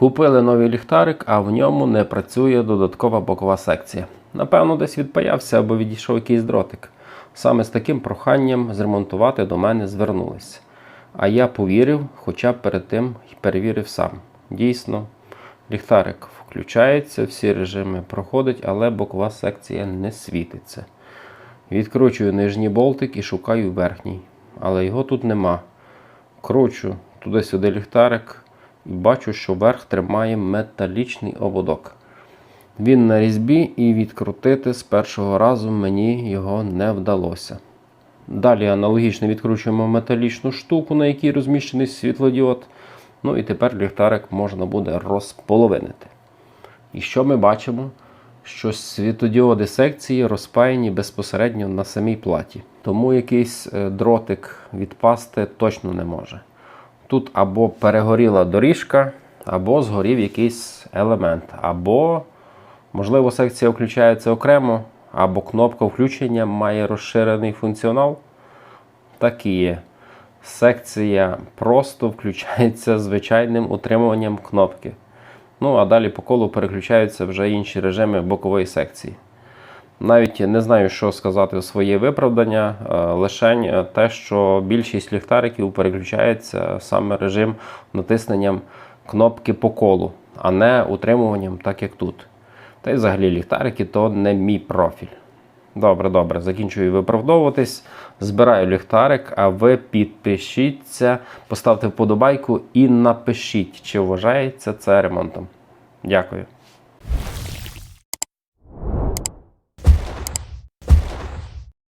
Купили новий ліхтарик, а в ньому не працює додаткова бокова секція. Напевно, десь відпаявся або відійшов якийсь дротик. Саме з таким проханням зремонтувати до мене звернулися. А я повірив, хоча перед тим перевірив сам. Дійсно, ліхтарик включається, всі режими проходить, але бокова секція не світиться. Відкручую нижній болтик і шукаю верхній, але його тут нема. Кручу туди-сюди ліхтарик і бачу, що верх тримає металічний ободок. Він на різьбі і відкрутити з першого разу мені його не вдалося. Далі аналогічно відкручуємо металічну штуку, на якій розміщений світлодіод. Ну і тепер ліхтарик можна буде розполовинити. І що ми бачимо? Що світодіоди секції розпаяні безпосередньо на самій платі. Тому якийсь е, дротик відпасти точно не може. Тут або перегоріла доріжка, або згорів якийсь елемент, або, можливо, секція включається окремо, або кнопка включення має розширений функціонал. Так і є. Секція просто включається звичайним утримуванням кнопки. Ну, а далі по колу переключаються вже інші режими бокової секції. Навіть не знаю, що сказати у своє виправдання, е, лишень е, те, що більшість ліхтариків переключається саме режим натисненням кнопки по колу, а не утримуванням, так як тут. Та й взагалі ліхтарики то не мій профіль. Добре, добре, закінчую виправдовуватись. Збираю ліхтарик, а ви підпишіться, поставте вподобайку і напишіть, чи вважається це ремонтом. Дякую.